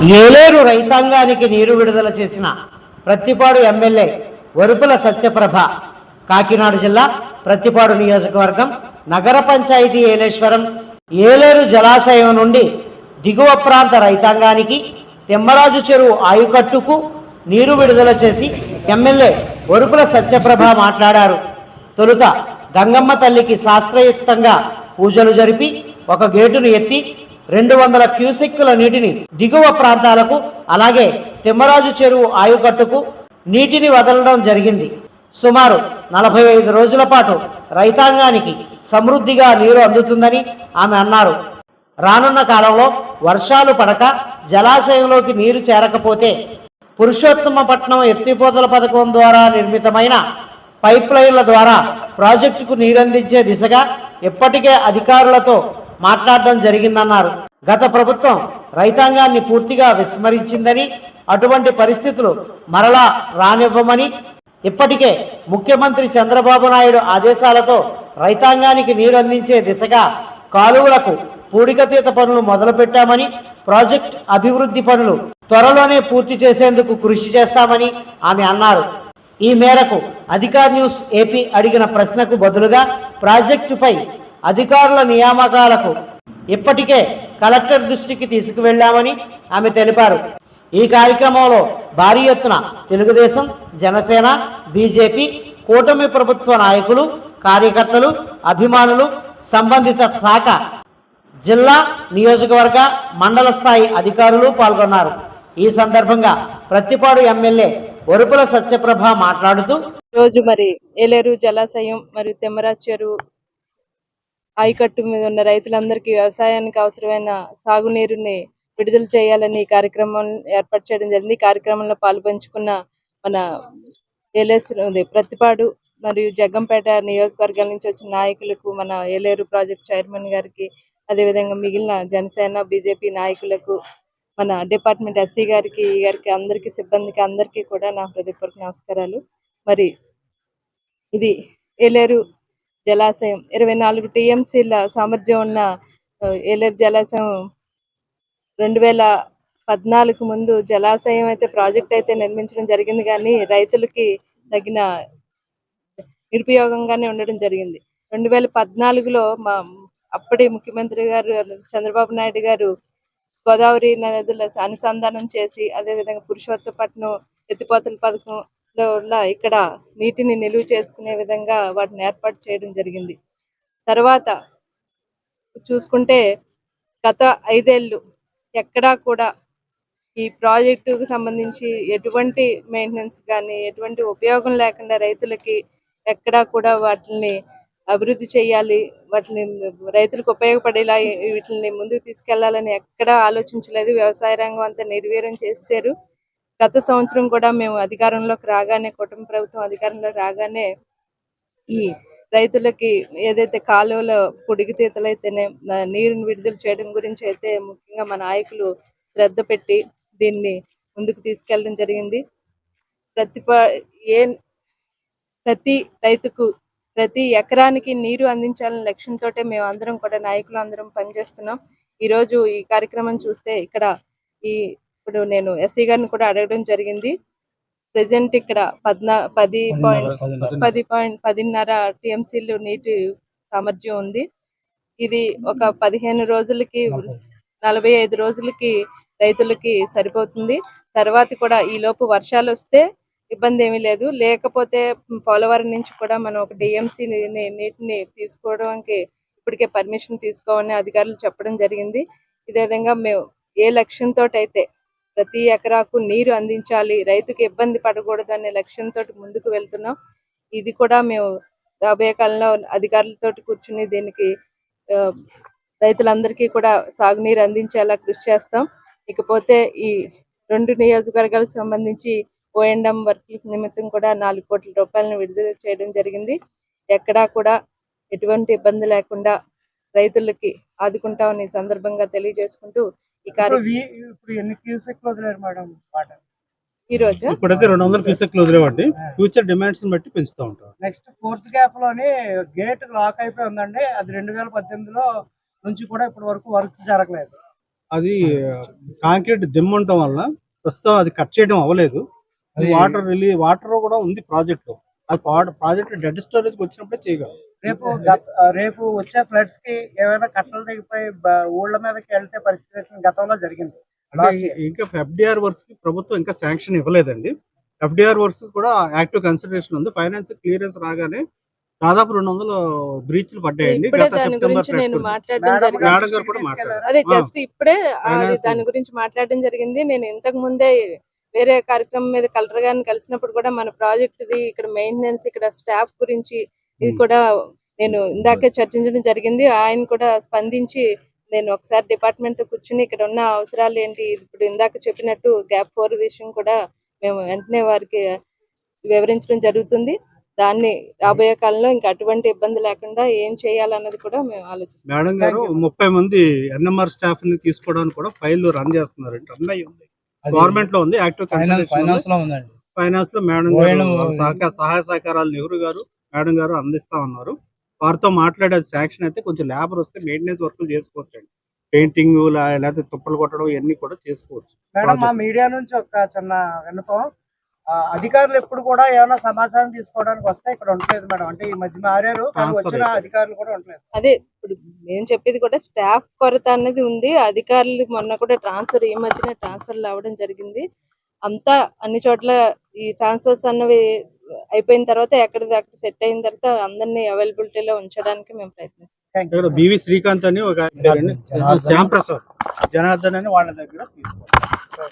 ఏలేరు రైతాంగానికి నీరు విడుదల చేసిన ప్రత్తిపాడు ఎమ్మెల్యే వరుపుల సత్యప్రభ కాకినాడ జిల్లా ప్రత్తిపాడు నియోజకవర్గం నగర పంచాయతీ ఏలేశ్వరం ఏలేరు జలాశయం నుండి దిగువ ప్రాంత రైతాంగానికి తిమ్మరాజు చెరువు ఆయుకట్టుకు నీరు విడుదల చేసి ఎమ్మెల్యే వరుపుల సత్యప్రభ మాట్లాడారు. తొలుత గంగమ్మ తల్లికి శాస్త్రయుక్తంగా పూజలు జరిపి ఒక గేటును ఎత్తి రెండు వందల క్యూసెక్కుల నీటిని దిగువ ప్రాంతాలకు అలాగే తిమ్మరాజు చెరువు ఆయుకట్టుకు నీటిని వదలడం జరిగింది. సుమారు నలభై ఐదు రోజుల పాటు రైతాంగానికి సమృద్ధిగా నీరు అందుతుందని ఆమె అన్నారు. రానున్న కాలంలో వర్షాలు పడక జలాశయంలోకి నీరు చేరకపోతే పురుషోత్తమపట్నం ఎత్తిపోతల పథకం ద్వారా నిర్మితమైన పైప్ లైన్ల ద్వారా ప్రాజెక్టుకు నీరందించే దిశగా ఇప్పటికే అధికారులతో మాట్లాడడం జరిగిందన్నారు. గత ప్రభుత్వం రైతాంగాన్ని పూర్తిగా విస్మరించిందని అటువంటి పరిస్థితులు మరలా రానివ్వమని ఇప్పటికే ముఖ్యమంత్రి చంద్రబాబు నాయుడు ఆదేశాలతో రైతాంగానికి నీరు అందించే దిశగా కాలువలకు పూడికతీత పనులు మొదలుపెట్టామని ప్రాజెక్ట్ అభివృద్ధి పనులు త్వరలోనే పూర్తి చేసేందుకు కృషి చేస్తామని ఆమె అన్నారు. ఈ మేరకు అధికార్ న్యూస్ ఏపీ అడిగిన ప్రశ్నకు బదులుగా ప్రాజెక్టుపై అధికారుల నియామకాలకు ఇప్పటికే కలెక్టర్ దృష్టికి తీసుకువెళ్ళామని ఆమె తెలిపారు. ఈ కార్యక్రమంలో భారీ ఎత్తున తెలుగుదేశం జనసేన బీజేపీ కూటమి ప్రభుత్వ నాయకులు కార్యకర్తలు అభిమానులు సంబంధిత శాఖ జిల్లా నియోజకవర్గ మండల స్థాయి అధికారులు పాల్గొన్నారు. ఈ సందర్భంగా ప్రత్తిపాడు ఎమ్మెల్యే వరుపుల సత్యప్రభ మాట్లాడుతూ రోజు మరి ఏలేరు జలాశయం మరియు తెమ్మరాజ్ చెరువు ఆయకట్టు మీద ఉన్న రైతులందరికీ వ్యవసాయానికి అవసరమైన సాగునీరుని విడుదల చేయాలని కార్యక్రమం ఏర్పాటు చేయడం జరిగింది. ఈ కార్యక్రమంలో పాల్పంచుకున్న మన ఏలేస్ ప్రతిపాడు మరియు జగ్గంపేట నియోజకవర్గాల నుంచి వచ్చిన నాయకులకు మన ఏలేరు ప్రాజెక్ట్ చైర్మన్ గారికి అదేవిధంగా మిగిలిన జనసేన బీజేపీ నాయకులకు మన డిపార్ట్మెంట్ ఎస్సీ గారికి ఈ గారికి అందరికీ సిబ్బందికి అందరికీ కూడా నా హృదయపూర్వక నమస్కారాలు. మరి ఇది ఏలేరు జలాశయం ఇరవై నాలుగు టీఎంసీల సామర్థ్యం ఉన్న ఏలేరు జలాశయం రెండు వేల పద్నాలుగు ముందు జలాశయం అయితే ప్రాజెక్ట్ అయితే నిర్మించడం జరిగింది కానీ రైతులకి తగిన నిరుపయోగంగానే ఉండడం జరిగింది. రెండు వేల పద్నాలుగులో మా అప్పటి ముఖ్యమంత్రి గారు చంద్రబాబు నాయుడు గారు గోదావరి నదుల అనుసంధానం చేసి అదేవిధంగా పురుషోత్తపట్నం ఎత్తిపోతల పథకం లో ఇక్కడ నీటిని నిలువ చేసుకునే విధంగా వాటిని ఏర్పాటు చేయడం జరిగింది. తర్వాత చూసుకుంటే గత ఐదేళ్ళు ఎక్కడా కూడా ఈ ప్రాజెక్టుకు సంబంధించి ఎటువంటి మెయింటెనెన్స్ కానీ ఎటువంటి ఉపయోగం లేకుండా రైతులకి ఎక్కడా కూడా వాటిని అభివృద్ధి చేయాలి వాటిని రైతులకు ఉపయోగపడేలా వీటిని ముందుకు తీసుకెళ్ళాలని ఎక్కడా ఆలోచించలేదు. వ్యవసాయ రంగం అంతా నిర్వీర్యం చేశారు గత సంవత్సరం కూడా మేము అధికారంలోకి రాగానే కుటుంబ ప్రభుత్వం అధికారంలో రాగానే ఈ రైతులకి ఏదైతే కాలువల పొడిగితీతలైతేనే నీరుని విడుదల చేయడం గురించి అయితే ముఖ్యంగా మా నాయకులు శ్రద్ధ పెట్టి దీన్ని ముందుకు తీసుకెళ్ళడం జరిగింది. ప్రతి ప- ఏ ప్రతి రైతుకు ప్రతి ఎకరానికి నీరు అందించాలనే లక్ష్యంతో మేము అందరం కూడా నాయకులు అందరం పనిచేస్తున్నాం. ఈ రోజు ఈ కార్యక్రమం చూస్తే ఇక్కడ ఈ ఇప్పుడు నేను ఎస్సీ గారిని కూడా అడగడం జరిగింది. ప్రెసెంట్ ఇక్కడ పద్నా పది పాయింట్ పది పాయింట్ పదిన్నర టీఎంసీలు నీటి సామర్థ్యం ఉంది. ఇది ఒక పదిహేను రోజులకి నలభై. ఐదు రోజులకి రైతులకి సరిపోతుంది. తర్వాత కూడా ఈ లోపు వర్షాలు వస్తే ఇబ్బంది ఏమీ లేదు. లేకపోతే పోలవరం నుంచి కూడా మనం ఒక డిఎంసీ నీటిని తీసుకోవడానికి ఇప్పటికే పర్మిషన్ తీసుకోవాలని అధికారులు చెప్పడం జరిగింది. ఇదే విధంగా మేము ఏ లక్ష్యంతో అయితే ప్రతి ఎకరాకు నీరు అందించాలి. రైతుకి ఇబ్బంది పడకూడదు అనే లక్ష్యంతో ముందుకు వెళ్తున్నాం. ఇది కూడా మేము రాబోయే కాలంలో అధికారులతో కూర్చుని దీనికి రైతులందరికీ కూడా సాగునీరు అందించేలా కృషి చేస్తాం. ఇకపోతే ఈ రెండు నియోజకవర్గాలకు సంబంధించి ఓఎండం వర్క్ నిమిత్తం కూడా నాలుగు కోట్ల రూపాయలను విడుదల చేయడం జరిగింది. ఎక్కడా కూడా ఎటువంటి ఇబ్బంది లేకుండా రైతులకి ఆదుకుంటామని సందర్భంగా తెలియజేసుకుంటూ ఈ ఇప్పుడు కార్యక్రమం ఈ రోజు? ఇప్పుడైతే రెండు వందల క్యూసెక్లు వదిలేవండి. ఫ్యూచర్ డిమాండ్స్ బట్టి పెంచుతూ ఉంటారు నెక్స్ట్ ఫోర్త్ గ్యాప్లోని గేట్ లాక్ అయిపోయి ఉందండి. అది రెండు వేల పద్దెనిమిదిలో నుంచి కూడా ఇప్పటి వరకు వర్క్ జరగలేదు. అది కాంక్రీట్ దిమ్మ ఉండటం వల్ల ప్రస్తుతం అది కట్ చేయడం అవ్వలేదు. వాటర్ రిలీ వాటర్ కూడా ఉంది ప్రాజెక్ట్ ప్రాజెక్ట్ డెడ్ స్టోరేజ్ వచ్చినప్పుడే చేయగలం. రేపు రేపు వచ్చే ఫ్లడ్స్కి ఏమైనా కట్టలు దిగిపోయి బ- ఊళ్ళ మీదకి వెళ్తే పరిస్థితి గతంలో జరిగింది. అంటే ఇంకా ఎఫ్డిఆర్ వర్క్స్కి ప్రభుత్వం ఇంకా శాంక్షన్ ఇవ్వలేదండి. ఎఫ్డిఆర్ వర్క్స్ కూడా యాక్టివ్ కన్సిడరేషన్ ఉంది. ఫైనాన్స్ క్లియరెన్స్ రాగానే దాదాపు రెండు వందల బ్రీచ్లు పడ్డాయండి. దాని గురించి నేను మాట్లాడడం జరిగింది? అదే. జస్ట్ ఇప్పుడే. దాని గురించి మాట్లాడడం జరిగింది. నేను ఇంతకు ముందే వేరే కార్యక్రమం మీద కలెక్టర్ గారిని కలిసినప్పుడు కూడా మన ప్రాజెక్ట్ ది ఇక్కడ మెయింటెనెన్స్ ఇక్కడ స్టాఫ్ గురించి ఇది. కూడా నేను ఇందాకే చర్చించడం జరిగింది. ఆయన కూడా స్పందించి నేను ఒకసారి డిపార్ట్మెంట్తో కూర్చుని ఇక్కడ ఉన్న అవసరాలు ఏంటి ఇప్పుడు ఇందాక చెప్పినట్టు గ్యాప్ ఫోర్ విషయం కూడా మేము వెంటనే వారికి వివరించడం జరుగుతుంది. దాన్ని రాబోయే కాలంలో ఇంకా అటువంటి ఇబ్బంది లేకుండా ఏం చేయాలన్నది కూడా మేము ఆలోచిస్తాం మేడం గారు. ముప్పై మంది ఎన్ఎంఆర్ స్టాఫ్ని తీసుకోవడానికి కూడా ఫైల్ రన్ చేస్తున్నారు రన్ అయ్యి ఉంది. గవర్నమెంట్లో ఉంది యాక్టివ్ ఫైనాన్స్ ఫైనాన్స్లో ఉందండి. ఫైనాన్స్లో మేడం ఓఎన్ గారు సహకార సహాయ సహకారాలు నెహ్రూ గారు మేడం గారు అందిస్తా ఉన్నారు. వారితో మాట్లాడే శాంక్షన్ అయితే కొంచెం లేబర్ వస్తే మెయింటెనెన్స్ వర్క్లు చేసుకోవచ్చు అండి. పెయింటింగ్ లేకపోతే తుప్పలు కొట్టడం ఇవన్నీ కూడా చేసుకోవచ్చు. మేడం మా. మీడియా నుంచి ఒక చిన్న విన్నపం. ఆ, అధికారులు ఎప్పుడు కూడా ఏమైనా సమాచారం తీసుకోవడానికి వస్తే ఇక్కడ ఉండలేదు మేడం. అంటే ఈ మధ్య మారారు వచ్చిన. అధికారులు కూడా ఉండలేదు అదే ఇప్పుడు నేను చెప్పేది కూడా స్టాఫ్ కొరత అనేది ఉంది. అధికారులు మొన్న కూడా ట్రాన్స్ఫర్ ఈ మధ్యనే ట్రాన్స్ఫర్లు అవ్వడం జరిగింది. అంతా అన్ని చోట్ల ఈ ట్రాన్స్ఫర్స్ అన్నవి అయిపోయిన తర్వాత ఎక్కడిది అక్కడ సెట్ అయిన తర్వాత అందరినీ అవైలబిలిటీలో ఉంచడానికి మేము ప్రయత్నిస్తాం. బివి శ్రీకాంత్ అని ఒక జనార్దన్. శ్యామ్ ప్రసాద్. జనార్దన్ అని వాళ్ళ దగ్గర తీసుకోవాలి.